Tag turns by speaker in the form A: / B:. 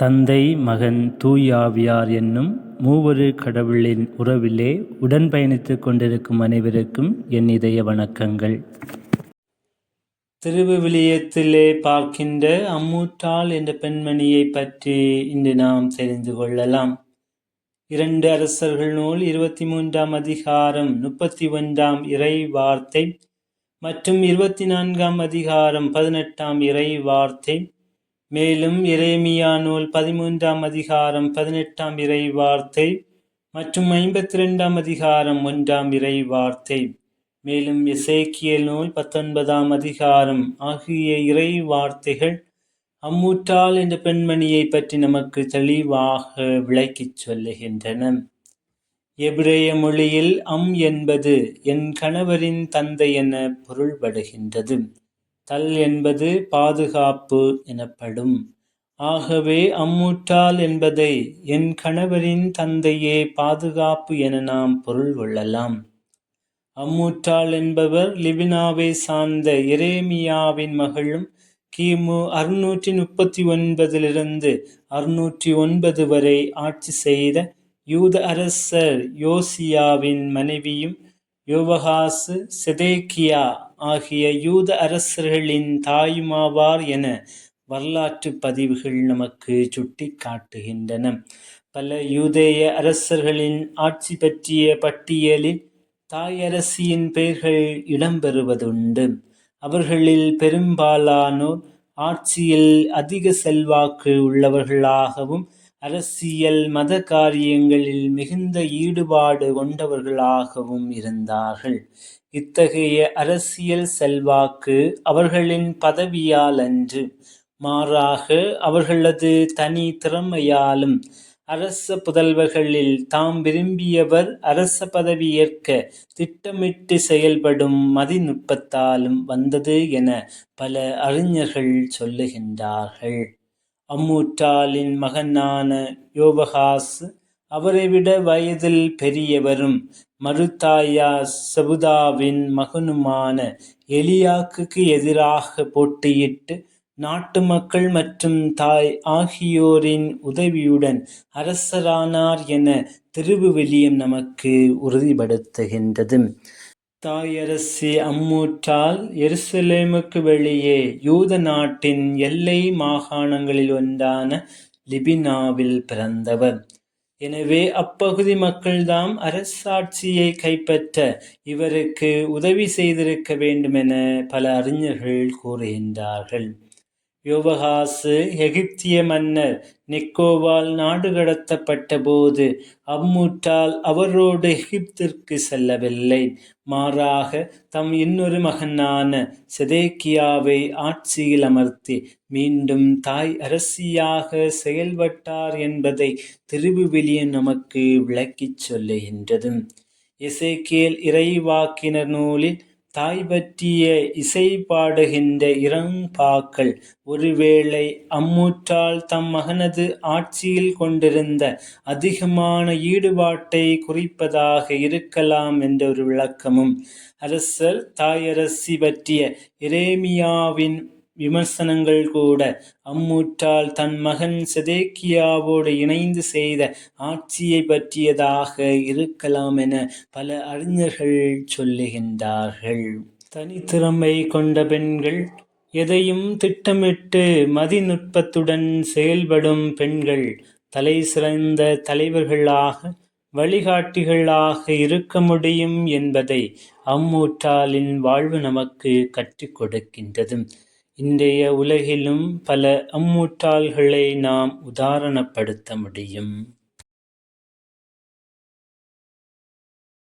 A: தந்தை மகன் தூயாவியார் என்னும் மூவொரு கடவுளின் உறவிலே உடன் பயணித்து கொண்டிருக்கும் அனைவருக்கும் என் இதய வணக்கங்கள். திருவிவிலியத்திலே பார்க்கின்ற அம்மூட்டாள் என்ற பெண்மணியை பற்றி இன்று நாம் தெரிந்து கொள்ளலாம். இரண்டு அரசர்கள் நூல் இருபத்தி மூன்றாம் அதிகாரம் முப்பத்தி ஒன்றாம் இறை வார்த்தை மற்றும் இருபத்தி நான்காம் அதிகாரம் பதினெட்டாம் இறை வார்த்தை மேலும் இறைமியா நூல் பதிமூன்றாம் அதிகாரம் பதினெட்டாம் இறை வார்த்தை மற்றும் ஐம்பத்தி ரெண்டாம் அதிகாரம் ஒன்றாம் இறை வார்த்தை. மேலும் இசைக்கியல் நூல் பத்தொன்பதாம் அதிகாரம் ஆகிய இறை வார்த்தைகள் அம்மூற்றால் என்ற பெண்மணியை பற்றி நமக்கு தெளிவாக விளக்கிச் சொல்லுகின்றன. எபிரேய மொழியில் அம் என்பது என் கணவரின் தந்தை என பொருள்படுகின்றது. தல் என்பது பாதுகாப்பு எனப்படும். ஆகவே அம்முட்டால் என்பதை என் கணவரின் தந்தையே பாதுகாப்பு என நாம் பொருள் கொள்ளலாம். அம்முட்டால் என்பவர் லிபினாவை சார்ந்த இரேமியாவின் மகளும் கிமு அறுநூற்றி முப்பத்தி ஒன்பதிலிருந்து அறுநூற்றி ஒன்பது வரை ஆட்சி செய்த யூத அரசர் யோசியாவின் மனைவியும் யோவகாசு செதேக்கியா ஆகிய யூத அரசர்களின் தாயுமாவார் என வரலாற்று பதிவுகள் நமக்கு சுட்டி காட்டுகின்றன பல யூதேய அரசர்களின் ஆட்சி பற்றிய பட்டியலில் தாயரசியின் பெயர்கள் இடம்பெறுவதுண்டு. அவர்களில் பெரும்பாலானோர் ஆட்சியில் அதிக செல்வாக்கு உள்ளவர்களாகவும் அரசியல் மத காரியங்களில் மிகுந்த ஈடுபாடு கொண்டவர்களாகவும் இருந்தார்கள். இத்தகைய அரசியல் செல்வாக்கு அவர்களின் பதவியால் அன்று மாறாக அவர்களது தனி திறமையாலும் அரச புதல்வர்களில் தாம் விரும்பியவர் அரச பதவி ஏற்க திட்டமிட்டு செயல்படும் மதிநுட்பத்தாலும் வந்தது என பல அறிஞர்கள் சொல்லுகின்றார்கள். அம்மூற்றாலின் மகனான யோபகாஸ் அவரை விட வயதில் பெரியவரும் மருத்தாயா செபுதாவின் மகனுமான எலியாக்குக்கு எதிராக போட்டியிட்டு நாட்டு மக்கள் மற்றும் தாய் ஆகியோரின் உதவியுடன் அரசரானார் என திருவுவிலியம் நமக்கு உறுதிப்படுத்துகின்றது. தாயரசி அம்மூற்றால் எருசலேமுக்கு வெளியே யூத நாட்டின் எல்லை மாகாணங்களில் ஒன்றான லிபினாவில் பிறந்தவர். எனவே அப்பகுதி மக்கள்தாம் அரசாட்சியை கைப்பற்ற இவருக்கு உதவி செய்திருக்க வேண்டுமென பல அறிஞர்கள் கூறுகின்றார்கள். யோவஹாசு எகிப்திய மன்னர் நிக்கோவால் நாடு கடத்தப்பட்ட போது அம்மூட்டால் அவரோடு எகிப்திற்கு செல்லவில்லை. மாறாக தம் இன்னொரு மகனான செதேக்கியாவை ஆட்சியில் அமர்த்தி மீண்டும் தாய் அரசியாக செயல்பட்டார் என்பதை திருவுவிலியன் நமக்கு விளக்கிச் சொல்லுகின்றது. இசைக்கேல் இறைவாக்கினர் நூலில் தாய் பற்றிய இசை பாடுகின்ற இறம்பாக்கள் ஒருவேளை அம்மூற்றால் தம் மகனது ஆட்சியில் கொண்டிருந்த அதிகமான ஈடுபாட்டை குறிப்பதாக இருக்கலாம் என்ற ஒரு விளக்கமும். அரசர் தாயரசி பற்றிய இரேமியாவின் விமர்சனங்கள் கூட. அம்மூற்றால் தன் மகன் செதேக்கியாவோடு இணைந்து செய்த ஆட்சியை பற்றியதாக இருக்கலாம் என பல அறிஞர்கள் சொல்லுகின்றார்கள். தனித்திறமை கொண்ட பெண்கள் எதையும் திட்டமிட்டு மதிநுட்பத்துடன் செயல்படும் பெண்கள் தலை சிறந்த தலைவர்களாக வழிகாட்டிகளாக இருக்க முடியும் என்பதை அம்மூற்றாலின் வாழ்வு நமக்கு கற்றுக் கொடுக்கின்றது. இன்றைய உலகிலும் பல அம்முட்டாள்களை நாம் உதாரணப்படுத்த முடியும்.